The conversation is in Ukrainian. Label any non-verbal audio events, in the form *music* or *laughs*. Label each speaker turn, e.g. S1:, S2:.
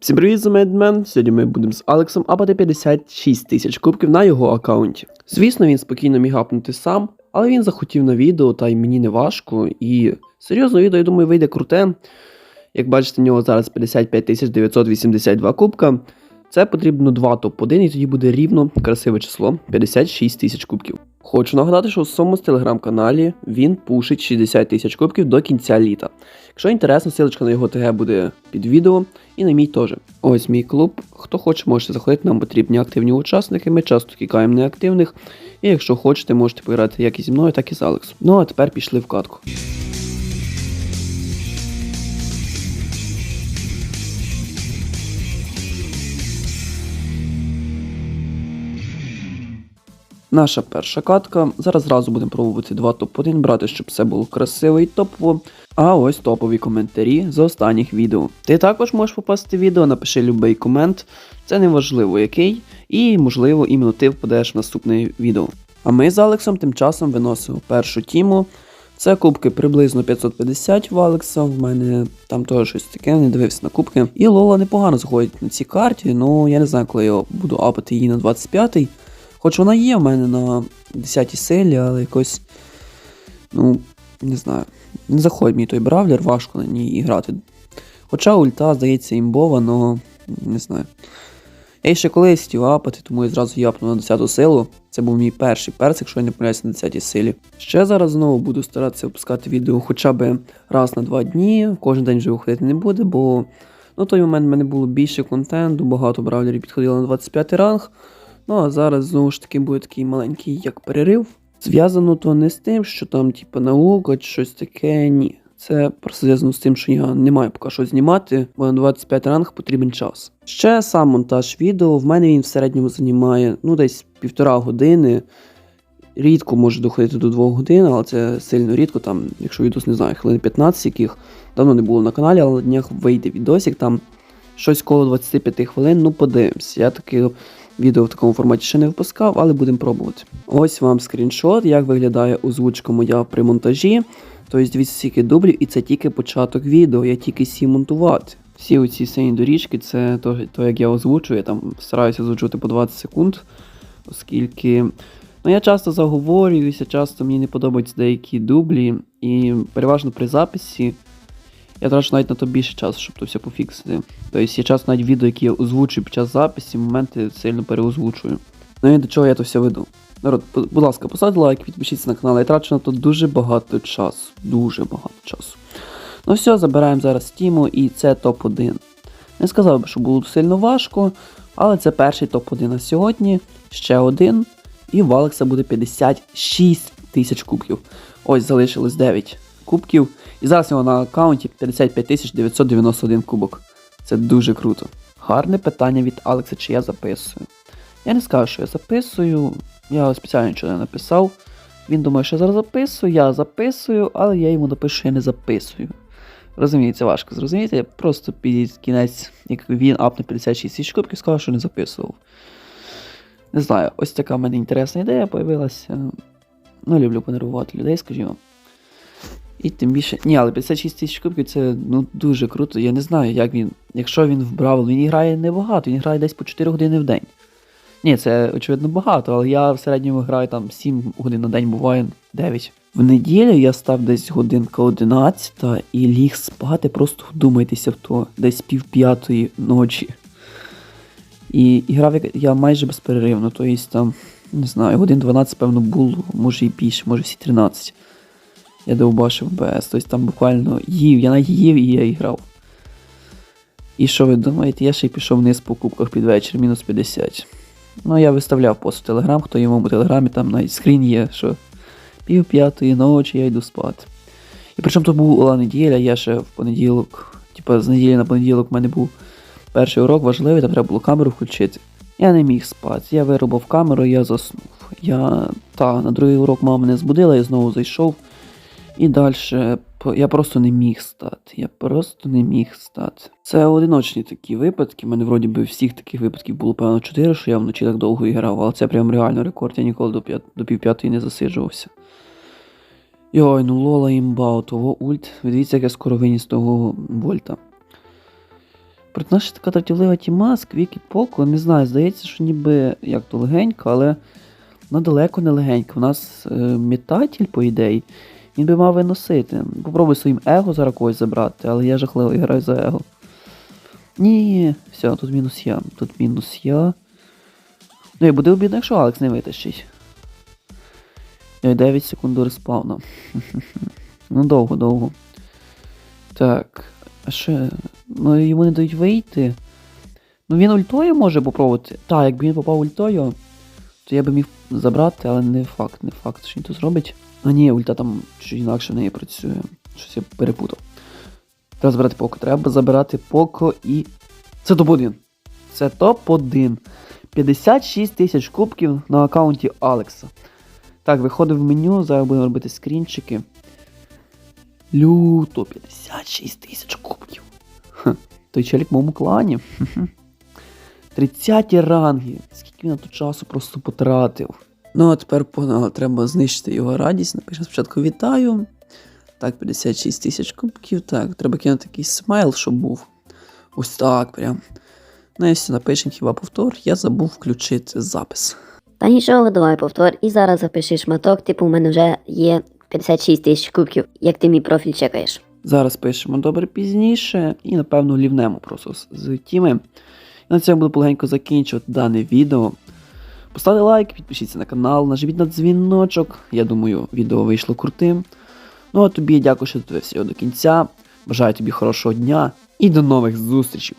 S1: Всім привіт, за Медмен. Сьогодні ми будемо з Алексом апати 56 тисяч кубків на його аккаунті. Звісно, він спокійно міг апнути сам, але він захотів на відео, та й мені не важко. І серйозно відео, я думаю, вийде круте. Як бачите, в нього зараз 55 тисяч 982 кубка. Це потрібно 2 топ-1, і тоді буде рівно красиве число 56 тисяч кубків. Хочу нагадати, що у своєму телеграм-каналі він пушить 60 тисяч кубків до кінця літа. Якщо інтересно, ссылочка на його ТГ буде під відео і на мій теж. Ось мій клуб. Хто хоче, можете заходити, нам потрібні активні учасники. Ми часто кікаємо неактивних. І якщо хочете, можете пограти як і зі мною, так і з Алексом. Ну а тепер пішли в катку. Наша перша катка. Зараз зразу будемо пробувати два топ-1 брати, щоб все було красиво і топово. А ось топові коментарі з останніх відео. Ти також можеш попасти в відео, напиши любий комент, це не важливо який, і можливо іменно ти впадеш в наступне відео. А ми з Алексом тим часом виносимо першу тіму. Це кубки приблизно 550 в Алекса. В мене там теж щось таке, не дивився на кубки. І Лола непогано заходить на цій карті, ну я не знаю, коли я буду апати її на 25-й. Хоч вона є в мене на 10 селі, але якось. Ну, не знаю. Не заходить мені той бравлер, важко на ній грати. Хоча ульта, здається, імбова, але не знаю. Я ще колись хотів апати, тому я зразу япнув на 10 силу. Це був мій перший перс, якщо я не помиляюся на 10 силі. Ще зараз знову буду старатися випускати відео хоча б раз на два дні. Кожен день вже виходити не буде, бо ну, той момент в мене було більше контенту, багато бравлерів підходило на 25 ранг. Ну а зараз знову ж таки буде такий маленький як перерив. Зв'язано то не з тим, що там, типу, наука чи щось таке, ні. Це просто зв'язано з тим, що я не маю поки що знімати, бо на 25 ранг потрібен час. Ще сам монтаж відео, в мене він в середньому займає ну, десь півтора години. Рідко може доходити до 2 годин, але це сильно рідко, там, якщо відос не знаю, хвилин 15, яких давно не було на каналі, але на днях вийде відосик, там щось коло 25 хвилин, ну подивимось. Я таки Відео в такому форматі ще не випускав, але будемо пробувати. Ось вам скріншот, як виглядає озвучка моя при монтажі. Тобто дивіться скільки дублів, і це тільки початок відео, я тільки сів монтувати. Всі оці сині доріжки, це то, то, як я озвучую, я там стараюся озвучувати по 20 секунд, оскільки ну, я часто заговорююся, часто мені не подобаються деякі дублі, і переважно при записі. Я трачу навіть на то більше часу, щоб то все пофіксити. Тобто є час навіть відео, які я озвучую під час записі, моменти сильно переозвучую. Ну і до чого я то все веду. Народ, будь ласка, поставте лайк, підпишіться на канал, я трачу на то дуже багато часу. Дуже багато часу. Ну все, забираємо зараз тіму і це топ-1. Не сказав би, що було сильно важко, але це перший топ-1 на сьогодні. Ще один. І в Алекса буде 56 тисяч кубків. Ось залишилось 9 кубків. І зараз у нього на аккаунті 55 991 кубок. Це дуже круто. Гарне питання від Алекса, чи я записую. Я не скажу, що я записую. Я спеціально нічого не написав. Він думає, що я зараз записую, я записую, але я йому напишу, що я не записую. Розумієте, важко зрозуміти. Я просто під кінець, як він апне 56 тисяч кубків, сказав, що не записував. Не знаю, ось така в мене інтересна ідея появилася. Ну, люблю понервувати людей, скажімо. І тим більше. Ні, але 56 тисяч кубків це ну, дуже круто. Я не знаю, як він. Якщо він в Бравл, він грає небагато, він грає десь по 4 години в день. Ні, це очевидно багато, але я в середньому граю там 7 годин на день, буває 9. В неділю я став десь годинка 11 і ліг спати, просто вдумайтеся в то, десь пів п'ятої ночі. І, і грав я майже безперервно, тобто там, не знаю, годин 12, певно, було, може і більше, може всі 13. Я довбашив БС, тобто там буквально їв, я навіть їв і я і грав. І що ви думаєте, я ще й пішов вниз по кубках під вечір, мінус 50. Ну, я виставляв пост в Телеграм, хто йому в Телеграмі, там навіть скрін є, що пів п'ятої ночі я йду спати. І причому то була неділя, я ще в понеділок, типу з неділі на понеділок в мене був перший урок важливий, там треба було камеру включити. Я не міг спати, я виробив камеру, я заснув. Я та, на другий урок мама мене збудила, я знову зайшов. І далі я просто не міг стати. Я просто не міг стати. Це одиночні такі випадки. У мене вроді би всіх таких випадків було певно 4, що я вночі так довго і грав, але це прям реально рекорд, я ніколи до, п'ят... до півп'ятої не засиджувався. Йой, ну лола імба, того ульт. Дивіться, як я скоро виніс того вольта. Проте наша така дратівлива тіма, Сквік і Поко, не знаю, здається, що ніби як то легенько, але вона далеко не легенька. У нас е, метатель, по ідеї, він би мав виносити. Попробуй своїм его зараз когось забрати, але я жахливо граю за его. Ні, все, тут мінус я. Тут мінус я. Ну і буде обідно, якщо Алекс не витащить. Ой, 9 секунд до респауна. *laughs* ну довго, довго. Так. А ще. Ну йому не дають вийти. Ну він ультою може попробувати. Так, якби він попав ультою, то я би міг забрати, але не факт, не факт, що він то зробить. А ні, ульта там чуть інакше в неї працює. Щось я перепутав. Треба забирати поко. Треба забирати поко і. Це топ-1. Це топ-1. 56 тисяч кубків на аккаунті Алекса. Так, виходив в меню, зараз будемо робити скрінчики. Люто 56 тисяч кубків. Ха, той челік в моєму клані. Хе-хе. 30 ранги. Скільки він на то часу просто потратив. Ну, а тепер погнали, треба знищити його радість. Напишемо спочатку вітаю. Так, 56 тисяч кубків. Так, треба кинути якийсь смайл, щоб був. Ось так прям. Ну і все, напишемо хіба повтор. Я забув включити запис.
S2: Та нічого, давай повтор. І зараз запиши шматок, типу, у мене вже є 56 тисяч кубків, як ти мій профіль чекаєш.
S1: Зараз пишемо добре пізніше і, напевно, лівнемо просто з- з тіми. На цьому буду полегенько закінчувати дане відео. Поставте лайк, підпишіться на канал, нажміть на дзвіночок. Я думаю, відео вийшло крутим. Ну а тобі дякую, що дивився його до кінця. Бажаю тобі хорошого дня і до нових зустрічей!